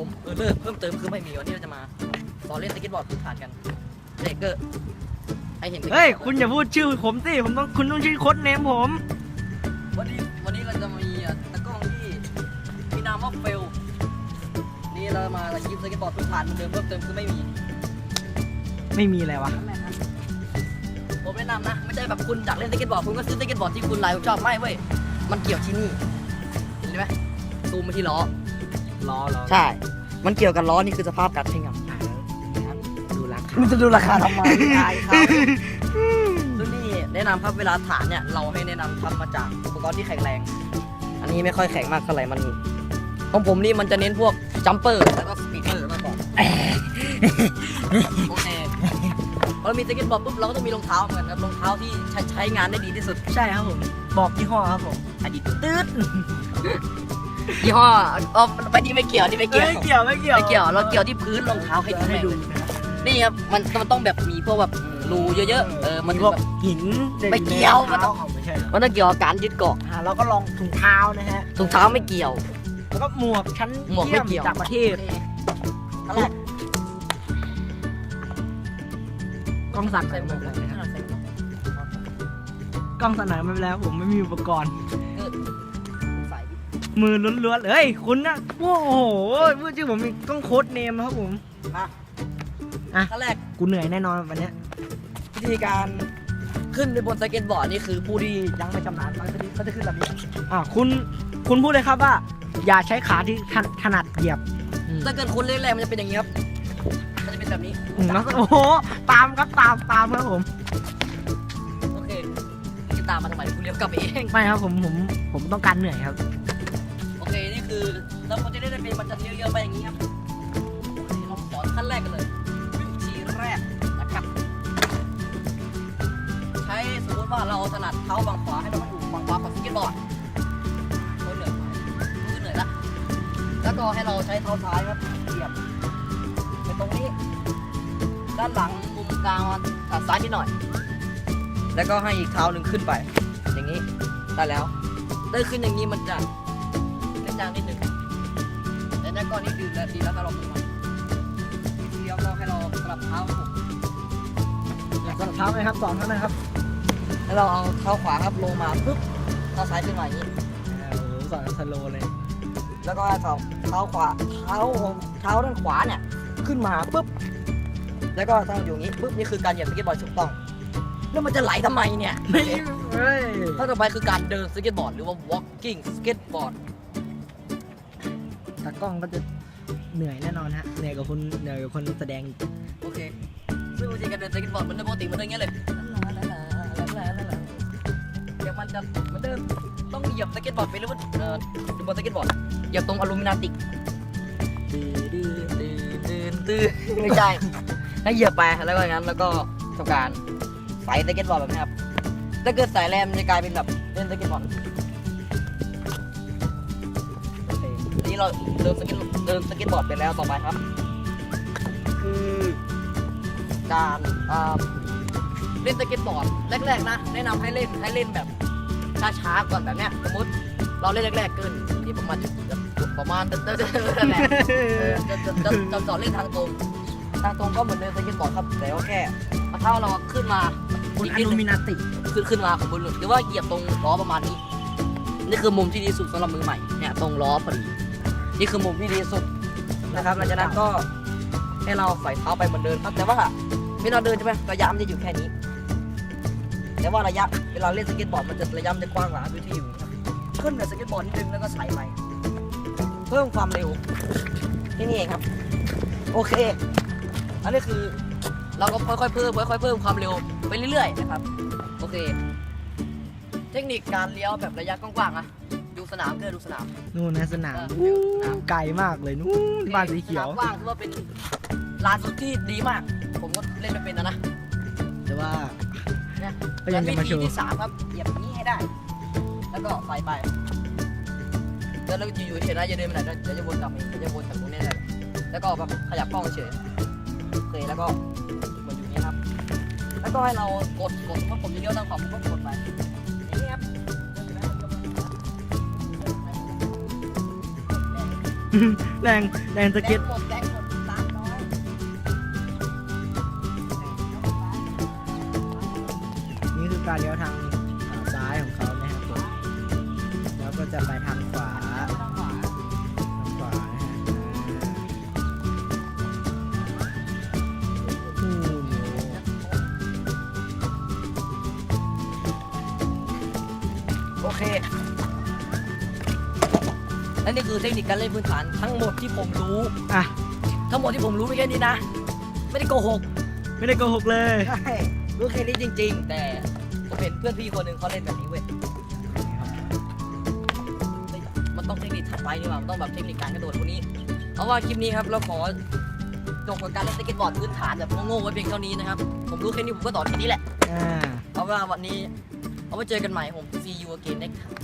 ผมเออเลิกเพิ่มเติมคือไม่มีวันนี้เราจะมาสอนเล่นสเก็ตบอร์ดพื้นฐานกันเด็กเกอร์ให้เห็นสก็ตบอร์ดเฮ้ย คุณอย่าพูดชื่อผมสิ ผมต้องคุณต้องชื่อโค้ดเนมผม วันนี้วันนี้เราจะมีอะตะกล้องที่มีนามว่าเฟลนี่เรามายิมสเก็ตบอร์ดพื้นฐานเหมือนเดิมเพิ่มเติมคือไม่มีไม่มีอะไรวะ ผมแนะนำนะไม่ใช่แบบคุณอยากเล่นสเก็ตบอร์ดคุณก็ซื้อสเก็ตบอร์ดที่คุณไลค์ชอบไม่เว้ยมันเกี่ยวที่นี่เห็นไหมซูมมาที่ล้อ รอรอใช่ มันเกี่ยวกับล้อนี่คือสภาพการใช้งานดูราคามันจะดูราคาทำไมอายเขาซึ่งนี่แนะนำครับเวลาฐานเนี่ยเราให้แนะนำทำมาจากอุปกรณ์ที่แข็งแรง อันนี้ไม่ค่อยแข็งมากเท่าไหร่มันของผมนี่มันจะเน้นพวกจัมเปอร์แล้วก็สปีดเตอร์มากกว่าโอเคพอเรามีสเก็ตบอร์ดปุ๊บเราก็ต้องมีรองเท้าเหมือนกันครับรองเท้าที่ใช้ใช้งานได้ดีที่สุด ใช่ครับผม บอกยี่ห้อครับผมอดีตตืด ยี่ห้ออ๋อไปนี่ไม่เกี่ยวนี่ไม่เกี่ยวไม่เกี่ยวไม่เกี่ยวไม่เกี่ยว เราเกี่ยวที่พื้นรองเท้าให้ดูให้ดู นี่ครับมันมันต้องแบบมีพวกแบบรูเยอะๆเออมันมีถึพงวกแบบหินไม่เกี่ยวมันต้องเอาไม่ใช่เหรอมันต้องเกี่ยวกับการยึดเกาะอ่าเราก็ลองถุงเท้านะฮะถุงเท้าไม่เกี่ยว แล้วก็หมวกชั้นหมวกไม่เกี่ยวจากประเทศขั้นแรกกล้องสั่นใส่หมวกเลยนะครับกล้องสั่นไหนไม่เป็นไรครับผมไม่มีอุปกรณ์ใส่ มือล้วนๆเลยเฮ้ยคุณนะโอ้โหพูดชื่อผมอีกต้องโค้ดเนมครับผมมาอะขั้นแรกกูเหนื่อยแน่นอนวันเนี้ยวิธีการขึ้นไปบนสเก็ตบอร์ดนี่คือผู้ที่ยังไม่ชำนาญเขาจะเขาจะขึ้นแบบนี้อะคุณคุณพูดเลยครับว่า อย่าใช้ขาที่ถนถนัดเหยียบอืมถ้าเกิดคุณเล่นแรงมันจะเป็นอย่างนี้ครับมันจะเป็นแบบนี้อืมแล้วก็โอ้โหตามครับตามตามครับผมโอเคจะตามมาทำไมคุณเลี้ยวกลับไปเองไม่ครับผมผมผมต้องการเหนื่อยครับโอ เคนี่คือเราคนจะได้เป็นมันจะเลี้ยวๆไปอย่างนี้ครับเราสอนขั้นแรกกันเลยวิธีแรกนะครับ ใช้สมมติว่าเราถนัดเท้าฝั่งขวาให้เรามาอยู่ฝั่งขวาของสเก็ตบอร์ดเขาเหนื่อยไหมรู้สึกเหนื่อยละแล้วก็ให้เราใช้เท้าซ้ายครับเหยียบไปตรงนี้ ด้านหลังมุมกลางซ้ายนิดหน่อย แล้วก็ให้อีกเท้าหนึ่งขึ้นไป อย่างนี้ได้แล้วได้ขึ้นอย่างนี้มันจะ จางนิดนึงแต่นั่นก็นี่ดีแล้วดีแล้วถ้าเราลงมาทีเดียวก็ให้เราสลับเท้าครับผมสลับเท้าไหมครับสอนเท่านั้นครับ แล้วเราเอาเท้าขวาครับลงมาปุ๊บเท้าซ้ายขึ้นมาอย่างนี้โอ้โหสอนสโลว์เลย แล้วก็เท้าเท้าขวาเท้าเท้าด้านขวาเนี่ยขึ้นมาปุ๊บแล้วก็ตั้งอยู่อย่างนี้ปุ๊บนี่คือการเหยียบสเก็ตบอร์ดถูกต้อง แล้วมันจะไหลทำไมเนี่ยไม่เฮ้ยข้อต่อไปคือการเดินสเก็ตบอร์ดหรือว่า walking skateboard ตากล้องก็จะเหนื่อยแน่นอนฮะเหนื่อยกับคนเหนื่อยกับคนแสดงอีกโอเคซึ่งวิธีการเดินสเก็ตบอร์ดมันเดินปกติเหมันเดินอย่างเงี้ยเลยเดี๋ยวมันจะเหมันเดินต้องเหยียบสเก็ตบอร์ดไปหรือว่าเอ่ออยู่บนสเก็ตบอร์ดเหยียบตรงอลูมินาติกดื้อดื้อดื้อดื้อดื้อไม่ใช่ให้เหยียบไปแล้วก็อย่างนั้นแล้วก็ทำการใส่สเก็ตบอร์ดแบบนี้ครับถ้าเกิดสายแรมมันจะกลายเป็นแบบเล่นสเก็ตบอร์ด เราเดินสเก็ตเดินสเก็ตบอร์ดไปแล้วต่อไปครับ คือ การอ่าเล่นสเก็ตบอร์ดแรกๆนะแนะนำให้เล่นให้เล่นแบบช้าๆก่อนแบบเนี้ยสมมติเราเล่นแรกๆเกินที่ประมาณประมาณเดินๆนั่นแหละเออจะจะจะจะสอนเล่นทางตรงทางตรงก็เหมือนเล่นสเก็ตบอร์ดครับแต่ว่าแค่เอาเท้าเราขึ้นมาบนอีกอนิดลูนึงมินาติขึ้นขึ้นมาของบนหรือว่าเหยียบตรงล้อประมาณนี้ นี่คือมุมที่ดีสุดสำหรับมือใหม่เนี่ยตรงล้อพอดี นี่คือมุมที่ดีสุดนะครับหลังจากนั้นก็ให้เราใส่เท้าไปเหมือนเดิมครับแต่ว่าเวลาเดินใช่ไหมระยะมันจะอยู่แค่นี้ แต่ว่าระยะเวลาเล่นสเก็ตบอร์ดมันจะระยะมันจะกว้างกว่าด้วยที่อยู่ขึ้นแบบสเก็ตบอร์ดนิดนึงแล้วก็ใส่ไปเพิ่มความเร็วที่นี่เองครับ โอเคอันนี้คือเราก็ค่อยๆเพิ่มค่อยๆเพิ่มความเร็วไปเรื่อยๆนะครับ โอเค เทคนิคการเลี้ยวแบบระยะกว้างๆอะ สนามเกินดูสนาม นู่นนะสนามเออสนามไกลมากเลยนู่นบ้านสีเขียว สนามกว้างถือว่าเป็นลานสุดที่ดีมาก ผมก็เล่นไม่เป็นนะนะแต่ว่าเนี่ยก็ยังจะมาโชวิธีว์ที่สามครับเหยียบอย่างนี้ให้ได้ แล้วก็ใส่ไปแล้วเราอยู่ๆเฉยๆนะอย่าเดินไปไหนนะเดี๋ยวจะวนกลับเองเดี๋ยวจะวนจากตรงนี้แหละแล้วก็แบบขยับกล้องเฉยโอเคแล้วก็วนอยู่อย่างนี้ครับ แล้วก็ให้เรากดกดเพราะผมจะเลี้ยวทางขวาผมก็กดไป แรงแรงสเก็ตหมดแรงหมดตามน้อยนี่คือการเลี้ยวทางอ่าซ้ายของเขานะครับผม แล้วก็จะไปทางขวา ทางขวานะฮะอ่าอืมโอเค และนี่คือเทคนิคการเล่นพื้นฐานทั้งหมดที่ผมรู้ อะ ทั้งหมดที่ผมรู้ไม่แค่นี้นะ ไม่ได้โกหกไม่ได้โกหกเลย ใช่รู้แค่นี้จริง ๆ แต่ผมเห็นเพื่อนพี่คนหนึ่งเขาเล่นแบบนี้เว้ยมันต้องเทคนิคถัดไปนี่หว่ามันต้องแบบเทคนิคการกระโดดพวกนี้เอาว่าคลิปนี้ครับเราขอจบกับการเล่นสเก็ตบอร์ดพื้นฐานแบบโง่ๆไว้เพียงเท่านี้นะครับ ผมรู้แค่นี้ผมก็สอนแค่นี้แหละ อ่า เอาว่าวันนี้ เอาไว้เจอกันใหม่ผม see you again next time